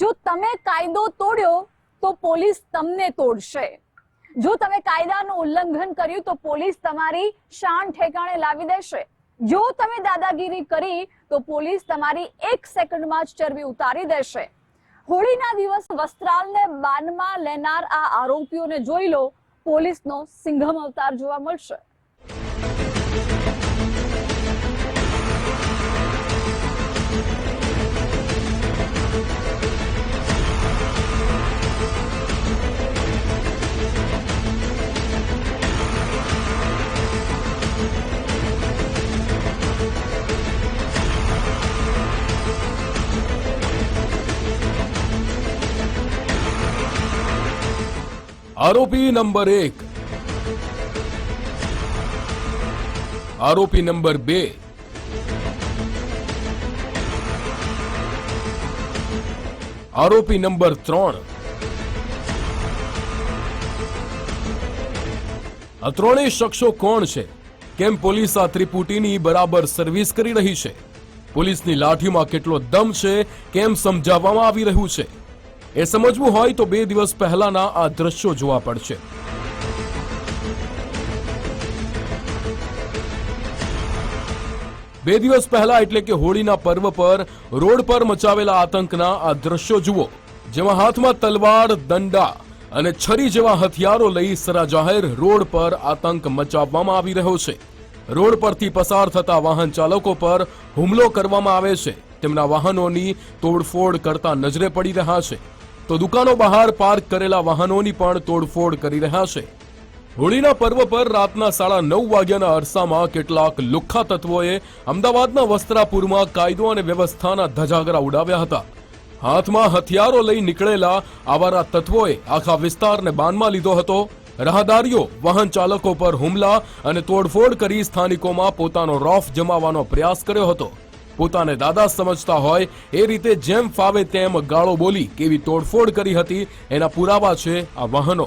જો તમે કાયદો તોડ્યો, તો પોલીસ તમને તોડશે. જો તમે કાયદાનું ઉલ્લંઘન કર્યું, તો પોલીસ તમારી શાન ઠેકાણે લાવી દેશે. જો તમે દાદાગીરી કરી, તો પોલીસ તમારી એક સેકન્ડમાં જ ચરબી ઉતારી દેશે. હોળીના દિવસ વસ્ત્રાલને બાનમાં લેનાર આ આરોપીઓને જોઈ લો, પોલીસનો સિંઘમ અવતાર જોવા મળશે. આરોપી નંબર એક. આરોપી નંબર બે. આરોપી નંબર ત્રણ. આ ત્રણેય શખ્સો કોણ છે? કેમ પોલીસ આ ત્રિપુટીની બરાબર સર્વિસ કરી રહી છે? પોલીસની લાઠીમાં કેટલો દમ છે? કેમ સમજાવવામાં આવી રહ્યું છે? એ સમજવું હોય તો બે દિવસ પહેલાના આ દ્રશ્યો જોવા પડશે. બે દિવસ પહેલા એટલે કે હોળીના પર્વ પર, રોડ પર મચાવેલા આતંકના આ દ્રશ્યો જુઓ, જેમાં હાથમાં તલવાર, દંડા અને છરી જેવા હથિયારો લઈ સરા જાહેર રોડ પર આતંક મચાવવામાં આવી રહ્યો છે. રોડ પરથી પસાર થતા વાહન ચાલકો પર હુમલો કરવામાં આવે છે. તેમના વાહનોની તોડફોડ કરતા નજરે પડી રહ્યા છે. તો દુકાનો બહાર પાર્ક કરેલા વાહનોની પણ તોડફોડ કરી રહ્યા છે. હોળીના પર્વ પર રાતના સાડા નવ વાગ્યાના અરસામાં કેટલાક લુખ્ખા તત્વોએ અમદાવાદના વસ્ત્રાપુરમાં કાયદો અને વ્યવસ્થાના ધજાગરા ઉડાવ્યા હતા. હાથમાં હથિયારો લઈ નીકળેલા આવારા તત્વોએ આખા વિસ્તારને બાનમાં લીધો હતો. રાહદારીઓ, વાહન ચાલકો પર હુમલા અને તોડફોડ કરી સ્થાનિકોમાં પોતાનો રોફ જમાવવાનો પ્રયાસ કર્યો હતો. પોતાને દાદા સમજતા હોય, એ રીતે જેમ ફાવે તેમ ગાળો બોલી કેવી તોડફોડ કરી હતી, એના પુરાવા છે આ વાહનો.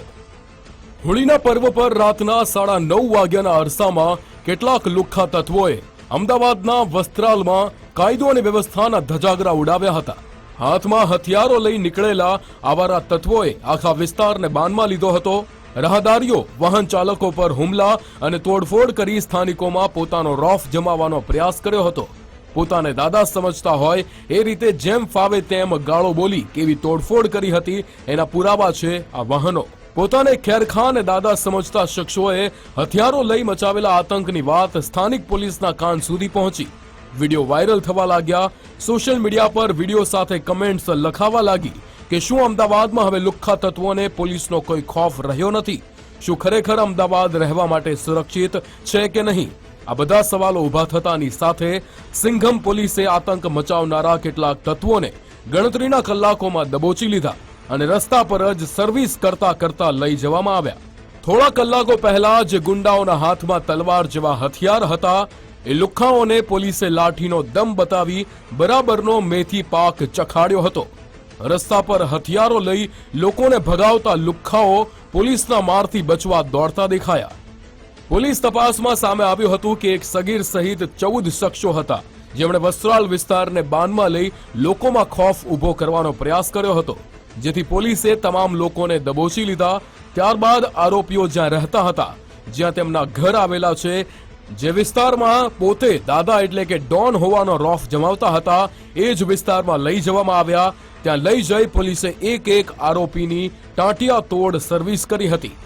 હોળીના પર્વ પર રાતના સાડા નવ વાગ્યાના અરસામાં કેટલાક લુખ્ખા તત્વોએ અમદાવાદના વસ્ત્રાલમાં કાયદો અને વ્યવસ્થાના ધજાગરા ઉડાવ્યા હતા. હાથમાં હથિયારો લઈ નીકળેલા આવારા તત્વોએ આખા વિસ્તારને બાનમાં લીધો હતો. રાહદારીઓ, વાહન ચાલકો પર હુમલા અને તોડફોડ કરી સ્થાનિકોમાં પોતાનો રોફ જમાવવાનો પ્રયાસ કર્યો હતો. પોતાને દાદા સમજતા હોય, એ રીતે જેમ ફાવે તેમ ગાળો બોલી કેવી તોડફોડ કરી હતી, એના પુરાવા છે આ વાહનો. પોતાને ખેરખા અને દાદા સમજતા શખ્સોએ હથિયારો લઈ મચાવેલા આતંકની વાત સ્થાનિક પોલીસના કાન સુધી પહોંચી. વીડિયો વાયરલ થવા લાગ્યા. સોશિયલ મીડિયા પર વીડિયો સાથે કમેન્ટ્સ લખાવા લાગી કે શું અમદાવાદમાં હવે લુખ્ખા તત્વોને પોલીસનો કોઈ ખોફ રહ્યો નથી? શું ખરેખર અમદાવાદ રહેવા માટે સુરક્ષિત છે કે નહીં? આ બધા સવાલો ઊભા થતાની સાથે સિંઘમ પોલીસે આતંક મચાવનારા કેટલાક તત્વોને ગણતરીના કલાકોમાં દબોચી લીધા અને રસ્તા પર જ સર્વિસ કરતા કરતા લઈ જવામાં આવ્યા. થોડા કલાકો પહેલા જે ગુંડાઓના હાથમાં તલવાર જેવા હથિયાર હતા. એ લુખ્ખાઓને પોલીસે લાઠીનો દમ બતાવી બરાબરનો મેથી પાક ચખાડ્યો હતો. રસ્તા પર હથિયારો લઈ લોકોને ભગાવતા લુખ્ખાઓ પોલીસના મારથી બચવા દોડતા દેખાયા. પોલીસ તપાસમાં સામે આવ્યું હતું કે એક સગીર સહિત ચૌદ શખ્સો હતા. જેમણે વસ્ત્રાલ વિસ્તારને બાનમાં લઈ લોકોમાં ખોફ ઊભો કરવાનો પ્રયાસ કર્યો હતો. જેથી પોલીસે તમામ લોકોને દબોચી લીધા. ત્યારબાદ આરોપીઓ જ્યાં રહેતા હતા, જ્યાં તેમના ઘર આવેલા છે, જે વિસ્તારમાં પોતે દાદા એટલે કે ડોન હોવાનો રોફ જમાવતા હતા, એ જ વિસ્તારમાં લઈ જવામાં આવ્યા. ત્યાં લઈ જઈ પોલીસે એક એક આરોપીની ટાંટિયા તોડ સર્વિસ કરી હતી.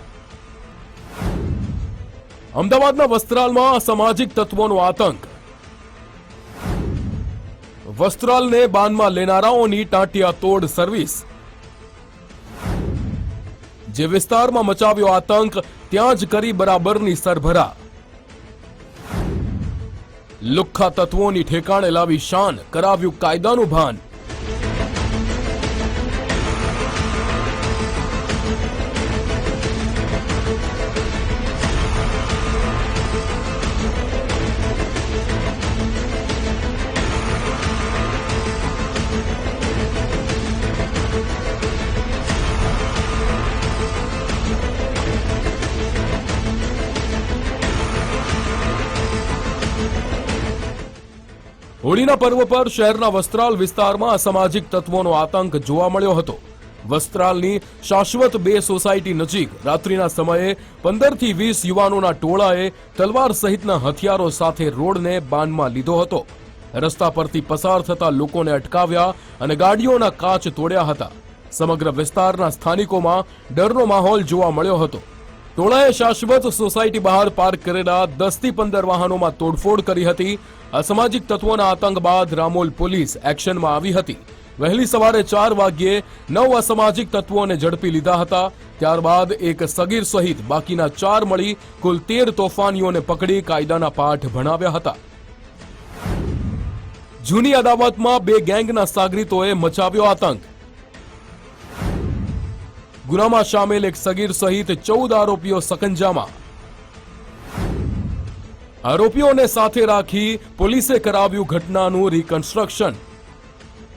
અમદાવાદના વસ્ત્રાલમાં અસામાજિક તત્વોનો આતંક. વસ્ત્રાલને બાનમાં લેનારાઓની ટાંટિયા તોડ સર્વિસ. જે વિસ્તારમાં મચાવ્યો આતંક, ત્યાં જ કરી બરાબરની સરભરા. લુખ્ખા તત્વોની ઠેકાણે લાવી શાન, કરાવ્યું કાયદાનું ભાન. હોળીના પર્વ પર શહેરના વસ્ત્રાલ વિસ્તારમાં અસામાજિક તત્વોનો આતંક જોવા મળ્યો હતો. વસ્ત્રાલની શાશ્વત બે સોસાયટી નજીક રાત્રિના સમયે પંદરથી વીસ યુવાનોના ટોળાએ તલવાર સહિતના હથિયારો સાથે રોડને બાનમાં લીધો હતો. રસ્તા પરથી પસાર થતા લોકોને અટકાવ્યા અને ગાડીઓના કાચ તોડ્યા હતા. સમગ્ર વિસ્તારના સ્થાનિકોમાં ડરનો માહોલ જોવા મળ્યો હતો. ટોળાએ શાશ્વત સોસાયટી બહાર પાર્ક કરેલા દસથી પંદર વાહનોમાં તોડફોડ કરી હતી. અસામાજિક તત્વોના આતંક બાદ રામોલ પોલીસ એક્શનમાં આવી હતી. વહેલી સવારે ચાર વાગ્યે નવ અસામાજિક તત્વોને ઝડપી લીધા હતા. ત્યારબાદ એક સગીર સહિત બાકીના ચાર મળી કુલ તેર તોફાનીઓને પકડી કાયદાના પાઠ ભણાવ્યા હતા. જૂની અદાવતમાં બે ગેંગના સાગરીતોએ મચાવ્યો આતંક. ગુનામાં સામેલ એક સગીર સહિત ચૌદ આરોપીઓ સકંજામાં. આરોપીઓને સાથે રાખી પોલીસે કરાવ્યું ઘટનાનું રિકન્સ્ટ્રક્શન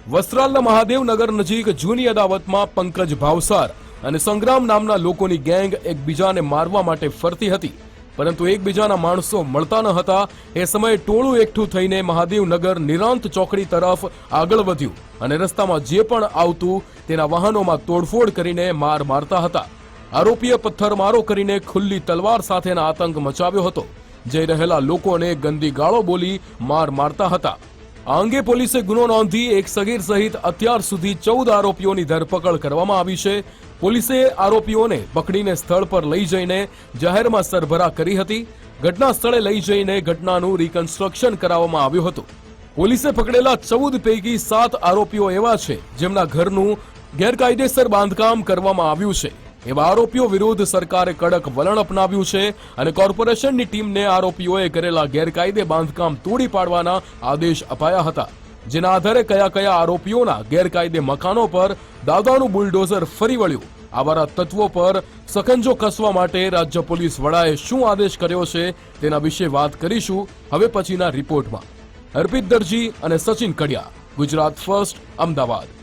વસ્ત્રાલના મહાદેવનગર નજીક જૂની અદાવતમાં પંકજ ભાવસાર અને સંગ્રામ નામના લોકોની ગેંગ એકબીજાને મારવા માટે ફરતી હતી. પરંતુ એકબીજાના માણસો મળતા ન હતા. એ સમયે ટોળું એકઠું થઈને મહાદેવનગર નિરાંત ચોકડી તરફ આગળ વધ્યું અને રસ્તામાં જે પણ આવતું તેના વાહનોમાં તોડફોડ કરીને માર મારતા હતા. આરોપીએ પથ્થરમારો કરીને ખુલ્લી તલવાર સાથેના આતંક મચાવ્યો હતો. જઈ રહેલા લોકોને ગંદી ગાળો બોલી માર મારતા હતા. આ અંગે પોલીસે ગુનો નોંધી એક સગીર સહિત અત્યાર સુધી ચૌદ આરોપીઓની ધરપકડ કરવામાં આવી છે. પોલીસે આરોપીઓને પકડીને સ્થળ પર લઈ જઈને જાહેરમાં સરભરા કરી હતી. ઘટના સ્થળે લઈ જઈને ઘટનાનું રિકન્સ્ટ્રક્શન કરાવવામાં આવ્યું હતું. પોલીસે પકડેલા ચૌદ પૈકી સાત આરોપીઓ એવા છે, જેમના ઘરનું ગેરકાયદેસર બાંધકામ કરવામાં આવ્યું છે. એવા આરોપીઓ વિરુદ્ધ સરકારે કડક વલણ અપનાવ્યું છે અને કોર્પોરેશનની ટીમને આરોપીઓએ કરેલા ગેરકાયદે બાંધકામ તોડી પાડવાના આદેશ અપાયા હતા. જેના આધારે કયા કયા આરોપીઓના ગેરકાયદે મકાનો પર દાદાનું બુલડોઝર ફરી વળ્યું. આવારા તત્વો પર સખંજો કસવા માટે રાજ્ય પોલીસ વડાએ શું આદેશ કર્યો છે તેના વિશે વાત કરીશું હવે પછીના રિપોર્ટમાં. અર્પિત દરજી અને સચિન કડિયા, ગુજરાત ફર્સ્ટ, અમદાવાદ.